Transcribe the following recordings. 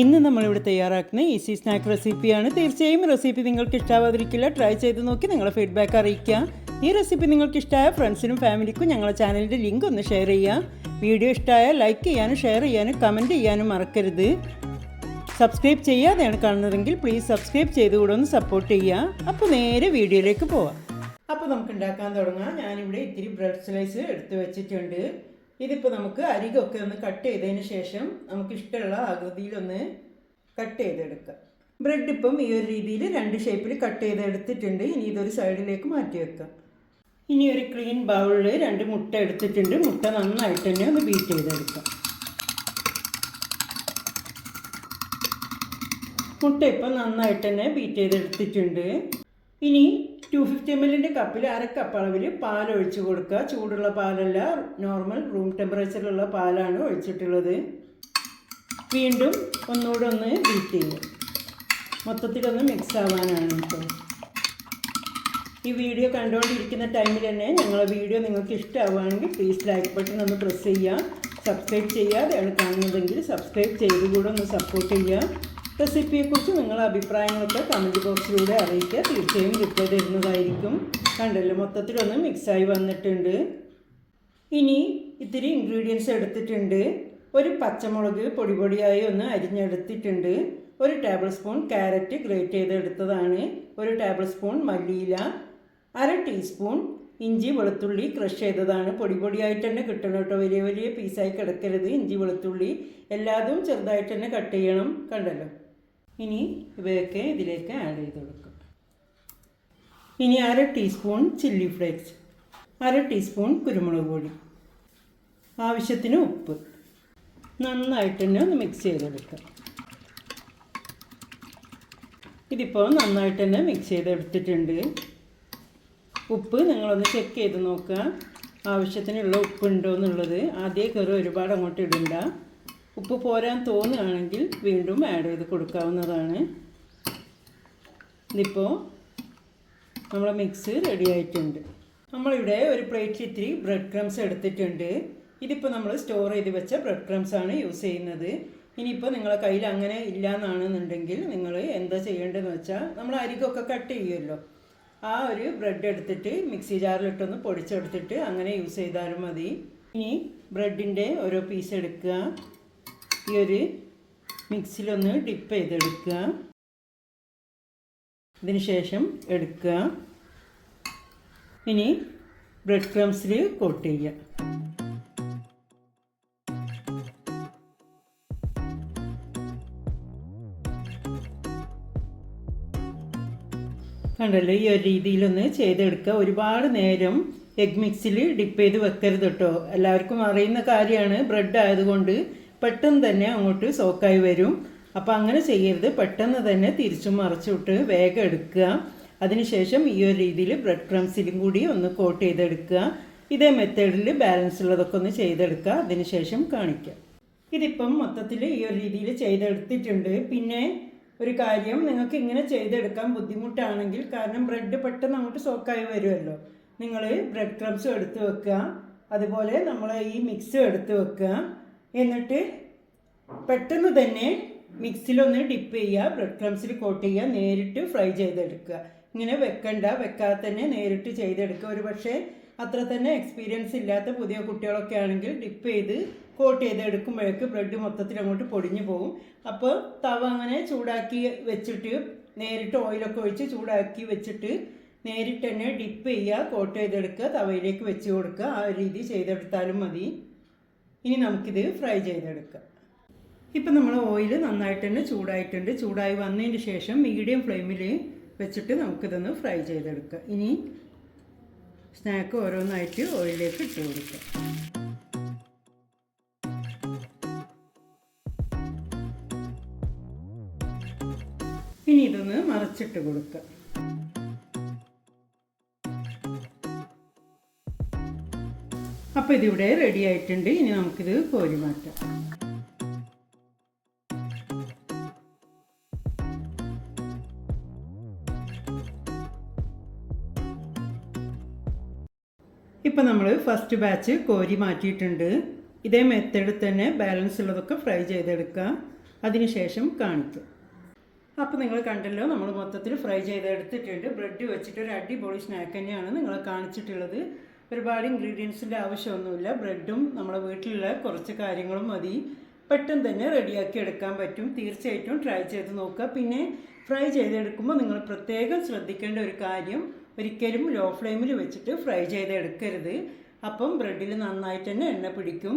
ഇന്ന് നമ്മളിവിടെ തയ്യാറാക്കുന്ന ഈസി സ്നാക്ക് റെസിപ്പിയാണ്. തീർച്ചയായും റെസിപ്പി നിങ്ങൾക്ക് ഇഷ്ടാവാതിരിക്കില്ല ട്രൈ ചെയ്ത് നോക്കി നിങ്ങളുടെ ഫീഡ്ബാക്ക് അറിയിക്കുക. ഈ റെസിപ്പി നിങ്ങൾക്ക് ഇഷ്ടമായ ഫ്രണ്ട്സിനും ഫാമിലിക്കും ഞങ്ങളുടെ ചാനലിന്റെ ലിങ്ക് ഒന്ന് ഷെയർ ചെയ്യുക. വീഡിയോ ഇഷ്ടമായ ലൈക്ക് ചെയ്യാനും ഷെയർ ചെയ്യാനും കമന്റ് ചെയ്യാനും മറക്കരുത്. സബ്സ്ക്രൈബ് ചെയ്യാതെയാണ് കാണുന്നതെങ്കിൽ പ്ലീസ് സബ്സ്ക്രൈബ് ചെയ്തുകൂടെ ഒന്ന് സപ്പോർട്ട് ചെയ്യുക. അപ്പോൾ നേരെ വീഡിയോയിലേക്ക് പോവാം. അപ്പോൾ നമുക്ക് ഉണ്ടാക്കാൻ തുടങ്ങാം. ഞാനിവിടെ ഇത്തിരി ബ്രെഡ് സ്ലൈസ് എടുത്ത് വെച്ചിട്ടുണ്ട്. ഇതിപ്പോൾ നമുക്ക് അരികൊക്കെ ഒന്ന് കട്ട് ചെയ്തതിന് ശേഷം നമുക്ക് ഇഷ്ടമുള്ള ആകൃതിയിലൊന്ന് കട്ട് ചെയ്തെടുക്കാം. ബ്രെഡ് ഇപ്പം ഈ ഒരു രീതിയിൽ രണ്ട് ഷേപ്പിൽ കട്ട് ചെയ്തെടുത്തിട്ടുണ്ട്. ഇനി ഇതൊരു സൈഡിലേക്ക് മാറ്റി വെക്കാം. ഇനി ഒരു ക്ലീൻ ബൗളിൽ രണ്ട് മുട്ട എടുത്തിട്ടുണ്ട്. മുട്ട നന്നായിട്ട് തന്നെ ഒന്ന് ബീറ്റ് ചെയ്തെടുക്കാം. മുട്ട ഇപ്പം നന്നായിട്ട് തന്നെ ബീറ്റ് ചെയ്തെടുത്തിട്ടുണ്ട്. ഇനി ടു ഫിഫ്റ്റി എം എല്ലിന്റെ കപ്പിൽ അര കപ്പ് അളവിൽ പാൽ ഒഴിച്ച് കൊടുക്കുക. ചൂടുള്ള പാലല്ല നോർമൽ റൂം ടെമ്പറേച്ചറിലുള്ള പാലാണ് ഒഴിച്ചിട്ടുള്ളത്. വീണ്ടും ഒന്നുകൂടെ ഒന്ന് ബീറ്റ് ചെയ്യും മൊത്തത്തിലൊന്ന് മിക്സ് ആവാനാണ് ഇപ്പോൾ ഈ വീഡിയോ കണ്ടുകൊണ്ടിരിക്കുന്ന ടൈമിൽ തന്നെ ഞങ്ങളെ വീഡിയോ നിങ്ങൾക്ക് ഇഷ്ടമാവുകയാണെങ്കിൽ പ്ലീസ് ലൈക്ക് ബട്ടൺ ഒന്ന് പ്രസ് ചെയ്യുക. സബ്സ്ക്രൈബ് ചെയ്യുക അതാണ് കാണുന്നതെങ്കിൽ സബ്സ്ക്രൈബ് ചെയ്ത് കൂടെ ഒന്ന് സപ്പോർട്ട് ചെയ്യുക. റെസിപ്പിയെക്കുറിച്ച് നിങ്ങളുടെ അഭിപ്രായങ്ങളൊക്കെ കമന്റ് ബോക്സിലൂടെ അറിയിക്കുക. തീർച്ചയായും റിപ്ലൈ തരുന്നതായിരിക്കും. കണ്ടല്ലോ മൊത്തത്തിലൊന്ന് മിക്സായി വന്നിട്ടുണ്ട്. ഇനി ഇത്തിരി ഇൻഗ്രീഡിയൻസ് എടുത്തിട്ടുണ്ട്. ഒരു പച്ചമുളക് പൊടി പൊടിയായി ഒന്ന് അരിഞ്ഞെടുത്തിട്ടുണ്ട്. ഒരു ടേബിൾ സ്പൂൺ ക്യാരറ്റ് ഗ്രേറ്റ് ചെയ്തെടുത്തതാണ്. ഒരു ടേബിൾ സ്പൂൺ മല്ലിയില. അര ടീസ്പൂൺ ഇഞ്ചി വെളുത്തുള്ളി ക്രഷ് ചെയ്തതാണ്. പൊടി പൊടിയായിട്ട് തന്നെ കിട്ടണം കേട്ടോ. വലിയ വലിയ പീസായി കിടക്കരുത്. ഇഞ്ചി വെളുത്തുള്ളി എല്ലാതും ചെറുതായിട്ട് തന്നെ കട്ട് ചെയ്യണം. കണ്ടല്ലോ? ഇനി ഇവയൊക്കെ ഇതിലേക്ക് ആഡ് ചെയ്ത് കൊടുക്കും. ഇനി അര ടീസ്പൂൺ ചില്ലി ഫ്ലേക്സ് അര ടീസ്പൂൺ കുരുമുളക് പൊടി ആവശ്യത്തിന് ഉപ്പ്. നന്നായിട്ട് തന്നെ ഒന്ന് മിക്സ് ചെയ്തെടുക്കുക ഇതിപ്പോൾ നന്നായിട്ട് തന്നെ മിക്സ് ചെയ്തെടുത്തിട്ടുണ്ട്. ഉപ്പ് നിങ്ങളൊന്ന് ചെക്ക് ചെയ്ത് നോക്കുക. ആവശ്യത്തിനുള്ള ഉപ്പുണ്ടോ എന്നുള്ളത് ആദ്യം കയറി ഒരുപാട് അങ്ങോട്ട് ഇടണ്ട. ഉപ്പ് പോരാൻ തോന്നുകയാണെങ്കിൽ വീണ്ടും ആഡ് ചെയ്ത് കൊടുക്കാവുന്നതാണ്. ഇതിപ്പോൾ നമ്മളെ മിക്സ് റെഡി ആയിട്ടുണ്ട്. നമ്മളിവിടെ ഒരു പ്ലേറ്റിൽ ഇത്തിരി ബ്രെഡ് ക്രംസ് എടുത്തിട്ടുണ്ട്. ഇതിപ്പോൾ നമ്മൾ സ്റ്റോർ ചെയ്ത് വെച്ച ബ്രെഡ് ക്രംസ് ആണ് യൂസ് ചെയ്യുന്നത്. ഇനിയിപ്പോൾ നിങ്ങളുടെ കയ്യിൽ അങ്ങനെ ഇല്ല എന്നാണെന്നുണ്ടെങ്കിൽ നിങ്ങൾ എന്താ ചെയ്യേണ്ടതെന്ന് വെച്ചാൽ നമ്മൾ അരികൊക്കെ കട്ട് ചെയ്യുമല്ലോ ആ ഒരു ബ്രെഡ് എടുത്തിട്ട് മിക്സി ജാറിലിട്ടൊന്ന് പൊടിച്ചെടുത്തിട്ട് അങ്ങനെ യൂസ് ചെയ്താലും മതി. ഇനി ബ്രെഡിന്റെ ഓരോ പീസ് എടുക്കുക. ഈ ഒരു മിക്സിലൊന്ന് ഡിപ്പ് ചെയ്തെടുക്കുക. ഇതിന് ശേഷം എടുക്കുക. ഇനി ബ്രെഡ് ക്രംസിൽ കോട്ട് ചെയ്യുക. കണ്ടല്ലോ ഈ ഒരു രീതിയിലൊന്ന് ചെയ്തെടുക്കുക. ഒരുപാട് നേരം എഗ് മിക്സിൽ ഡിപ്പ് ചെയ്ത് വെക്കരുത് കേട്ടോ എല്ലാവർക്കും അറിയുന്ന കാര്യമാണ്. ബ്രെഡ് ആയതുകൊണ്ട് പെട്ടെന്ന് തന്നെ അങ്ങോട്ട് സോക്കായി വരും. അപ്പോൾ അങ്ങനെ ചെയ്യരുത്. പെട്ടെന്ന് തന്നെ തിരിച്ചു മറിച്ചിട്ട് വേഗം എടുക്കുക. അതിനുശേഷം ഈ ഒരു രീതിയിൽ ബ്രെഡ് ക്രംസിലും കൂടി ഒന്ന് കോട്ട് ചെയ്തെടുക്കുക. ഇതേ മെത്തേഡിൽ ബാലൻസ് ഉള്ളതൊക്കെ ഒന്ന് ചെയ്തെടുക്കുക. അതിനുശേഷം കാണിക്കുക ഇതിപ്പം മൊത്തത്തിൽ ഈ ഒരു രീതിയിൽ ചെയ്തെടുത്തിട്ടുണ്ട്. പിന്നെ ഒരു കാര്യം നിങ്ങൾക്ക് ഇങ്ങനെ ചെയ്തെടുക്കാൻ ബുദ്ധിമുട്ടാണെങ്കിൽ കാരണം ബ്രെഡ് പെട്ടെന്ന് അങ്ങോട്ട് സോക്കായി വരുമല്ലോ. നിങ്ങൾ ബ്രെഡ് ക്രംസും എടുത്ത് വെക്കുക. അതുപോലെ നമ്മൾ ഈ മിക്സും എടുത്ത് വെക്കുക. എന്നിട്ട് പെട്ടെന്ന് തന്നെ മിക്സിലൊന്ന് ഡിപ്പ് ചെയ്യുക ബ്രെഡ് ക്രംസിൽ കോട്ട് ചെയ്യുക നേരിട്ട് ഫ്രൈ ചെയ്തെടുക്കുക. ഇങ്ങനെ വെക്കണ്ട വെക്കാതെ തന്നെ നേരിട്ട് ചെയ്തെടുക്കുക. ഒരു പക്ഷേ അത്ര തന്നെ എക്സ്പീരിയൻസ് ഇല്ലാത്ത പുതിയ കുട്ടികളൊക്കെ ആണെങ്കിൽ ഡിപ്പ് ചെയ്ത് കോട്ട് ചെയ്തെടുക്കുമ്പോഴേക്ക് ബ്രെഡ് മൊത്തത്തിൽ അങ്ങോട്ട് പൊടിഞ്ഞു പോകും അപ്പോൾ തവ അങ്ങനെ ചൂടാക്കി വെച്ചിട്ട് നേരിട്ട് ഓയിലൊക്കെ ഒഴിച്ച് ചൂടാക്കി വെച്ചിട്ട് നേരിട്ട് തന്നെ ഡിപ്പ് ചെയ്യുക കോട്ട് ചെയ്തെടുക്കുക തവയിലേക്ക് വെച്ച് കൊടുക്കുക. ആ രീതി ചെയ്തെടുത്താലും മതി. ഇനി നമുക്കിത് ഫ്രൈ ചെയ്തെടുക്കാം. ഇപ്പം നമ്മൾ ഓയിൽ നന്നായിട്ട് തന്നെ ചൂടായിട്ടുണ്ട്. ചൂടായി വന്നതിന് ശേഷം മീഡിയം ഫ്ലെയിമിൽ വെച്ചിട്ട് നമുക്കിതൊന്ന് ഫ്രൈ ചെയ്തെടുക്കാം. ഇനി സ്നാക്ക് ഓരോന്നായിട്ട് ഓയിലിലേക്ക് ഇട്ട് കൊടുക്കാം. ഇനി ഇതൊന്ന് മറച്ചിട്ട് കൊടുക്കാം. അപ്പോൾ ഇതിവിടെ റെഡി ആയിട്ടുണ്ട്. ഇനി നമുക്കിത് കോരി മാറ്റാം. ഇപ്പം നമ്മൾ ഫസ്റ്റ് ബാച്ച് കോരി മാറ്റിയിട്ടുണ്ട്. ഇതേ മെത്തേഡിൽ തന്നെ ബാലൻസ് ഉള്ളതൊക്കെ ഫ്രൈ ചെയ്തെടുക്കാം. അതിനുശേഷം കാണിക്കും. അപ്പോൾ നിങ്ങൾ കണ്ടല്ലോ നമ്മൾ മൊത്തത്തിൽ ഫ്രൈ ചെയ്തെടുത്തിട്ടുണ്ട്. ബ്രെഡ് വെച്ചിട്ട് ഒരു അടിപൊളി സ്നാക്ക് തന്നെയാണ് നിങ്ങൾ കാണിച്ചിട്ടുള്ളത്. ഒരുപാട് ഇൻഗ്രീഡിയൻസിന്റെ ആവശ്യമൊന്നുമില്ല. ബ്രെഡും നമ്മുടെ വീട്ടിലുള്ള കുറച്ച് കാര്യങ്ങളും മതി. പെട്ടെന്ന് തന്നെ റെഡിയാക്കി എടുക്കാൻ പറ്റും. തീർച്ചയായിട്ടും ട്രൈ ചെയ്ത് നോക്കുക. പിന്നെ ഫ്രൈ ചെയ്തെടുക്കുമ്പോൾ നിങ്ങൾ പ്രത്യേകം ശ്രദ്ധിക്കേണ്ട ഒരു കാര്യം ഒരിക്കലും ലോ ഫ്ലെയിമിൽ വെച്ചിട്ട് ഫ്രൈ ചെയ്തെടുക്കരുത്. അപ്പം ബ്രെഡിൽ നന്നായിട്ട് തന്നെ എണ്ണ പിടിക്കും.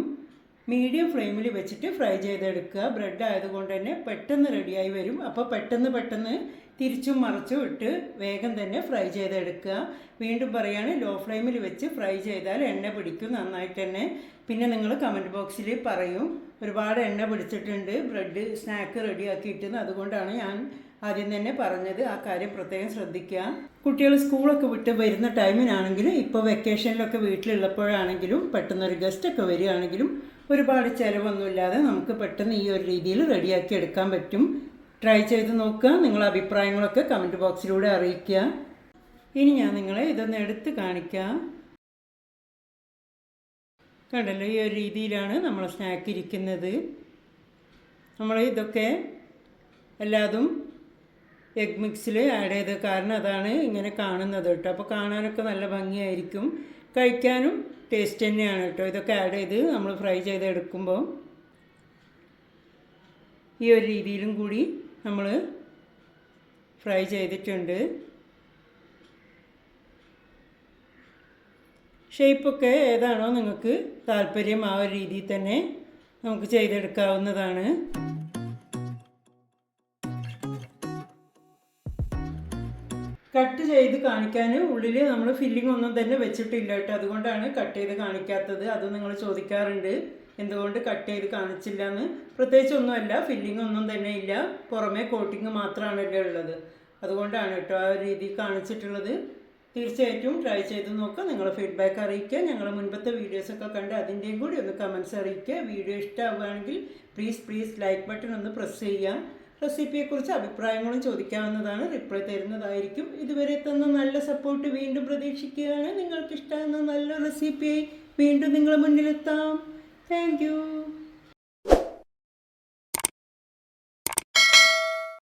മീഡിയം ഫ്ലെയിമിൽ വെച്ചിട്ട് ഫ്രൈ ചെയ്തെടുക്കുക. ബ്രെഡ് ആയതുകൊണ്ട് തന്നെ പെട്ടെന്ന് റെഡിയായി വരും. അപ്പോൾ പെട്ടെന്ന് പെട്ടെന്ന് തിരിച്ചും മറിച്ചും ഇട്ട് വേഗം തന്നെ ഫ്രൈ ചെയ്തെടുക്കുക. വീണ്ടും പറയാണ് ലോ ഫ്ലെയിമിൽ വെച്ച് ഫ്രൈ ചെയ്താൽ എണ്ണ പിടിക്കും നന്നായിട്ട് തന്നെ. പിന്നെ നിങ്ങൾ കമന്റ് ബോക്സിൽ പറയും ഒരുപാട് എണ്ണ പിടിച്ചിട്ടുണ്ട് ബ്രെഡ് സ്നാക്ക് റെഡിയാക്കിയിട്ടെന്ന് അതുകൊണ്ടാണ് ഞാൻ ആദ്യം തന്നെ പറഞ്ഞത് ആ കാര്യം പ്രത്യേകം ശ്രദ്ധിക്കുക. കുട്ടികൾ സ്കൂളൊക്കെ വിട്ട് വരുന്ന ടൈമിനാണെങ്കിലും ഇപ്പോൾ വെക്കേഷനിലൊക്കെ വീട്ടിലുള്ളപ്പോഴാണെങ്കിലും പെട്ടെന്നൊരു ഗസ്റ്റൊക്കെ വരികയാണെങ്കിലും ഒരുപാട് ചിലവൊന്നുമില്ലാതെ നമുക്ക് പെട്ടെന്ന് ഈ ഒരു രീതിയിൽ റെഡിയാക്കി എടുക്കാൻ പറ്റും. ട്രൈ ചെയ്ത് നോക്കുക. നിങ്ങളുടെ അഭിപ്രായങ്ങളൊക്കെ കമന്റ് ബോക്സിലൂടെ അറിയിക്കുക. ഇനി ഞാൻ നിങ്ങളെ ഇതൊന്ന് എടുത്ത് കാണിക്കാം. കണ്ടല്ലോ ഈ ഒരു രീതിയിലാണ് നമ്മൾ സ്നാക്ക് ഇരിക്കുന്നത്. നമ്മൾ ഇതൊക്കെ എല്ലാതും എഗ് മിക്സിൽ ആഡ് ചെയ്ത് കാരണം അതാണ് ഇങ്ങനെ കാണുന്നത് കേട്ടോ. അപ്പോൾ കാണാനൊക്കെ നല്ല ഭംഗിയായിരിക്കും. കഴിക്കാനും ടേസ്റ്റ് തന്നെയാണ് കേട്ടോ. ഇതൊക്കെ ആഡ് ചെയ്ത് നമ്മൾ ഫ്രൈ ചെയ്തെടുക്കുമ്പോൾ ഈ ഒരു രീതിയിലും കൂടി നമ്മൾ ഫ്രൈ ചെയ്തിട്ടുണ്ട്. ഷേപ്പൊക്കെ ഏതാണോ നിങ്ങൾക്ക് താല്പര്യം ആ ഒരു രീതിയിൽ തന്നെ നമുക്ക് ചെയ്തെടുക്കാവുന്നതാണ്. കട്ട് ചെയ്ത് കാണിക്കാൻ ഉള്ളിൽ നമ്മൾ ഫില്ലിംഗ് ഒന്നും തന്നെ വെച്ചിട്ടില്ല കേട്ടോ. അതുകൊണ്ടാണ് കട്ട് ചെയ്ത് കാണിക്കാത്തത്. അത് നിങ്ങൾ ചോദിക്കാറുണ്ട്. എന്തുകൊണ്ട് കട്ട് ചെയ്ത് കാണിച്ചില്ല എന്ന് പ്രത്യേകിച്ച് ഒന്നുമല്ല ഫില്ലിംഗ് ഒന്നും തന്നെ ഇല്ല. പുറമേ കോട്ടിങ് മാത്രമാണല്ലോ ഉള്ളത്. അതുകൊണ്ടാണ് കേട്ടോ ആ ഒരു രീതി കാണിച്ചിട്ടുള്ളത്. തീർച്ചയായിട്ടും ട്രൈ ചെയ്ത് നോക്കുക. നിങ്ങളെ ഫീഡ്ബാക്ക് അറിയിക്കുക. ഞങ്ങളുടെ മുൻപത്തെ വീഡിയോസൊക്കെ കണ്ട് അതിന്റെയും കൂടി ഒന്ന് കമൻസ് അറിയിക്കുക. വീഡിയോ ഇഷ്ടമാവുകയാണെങ്കിൽ പ്ലീസ് പ്ലീസ് ലൈക്ക് ബട്ടൺ ഒന്ന് പ്രസ് ചെയ്യുക. റെസിപ്പിയെക്കുറിച്ച് അഭിപ്രായങ്ങളും ചോദിക്കാവുന്നതാണ്. റിപ്ലൈ തരുന്നതായിരിക്കും. ഇതുവരെ തന്ന നല്ല സപ്പോർട്ട് വീണ്ടും പ്രതീക്ഷിക്കുകയാണ്. നിങ്ങൾക്ക് ഇഷ്ടമാകുന്ന നല്ല റെസിപ്പിയായി വീണ്ടും നിങ്ങളുടെ മുന്നിലെത്താം. Thank you.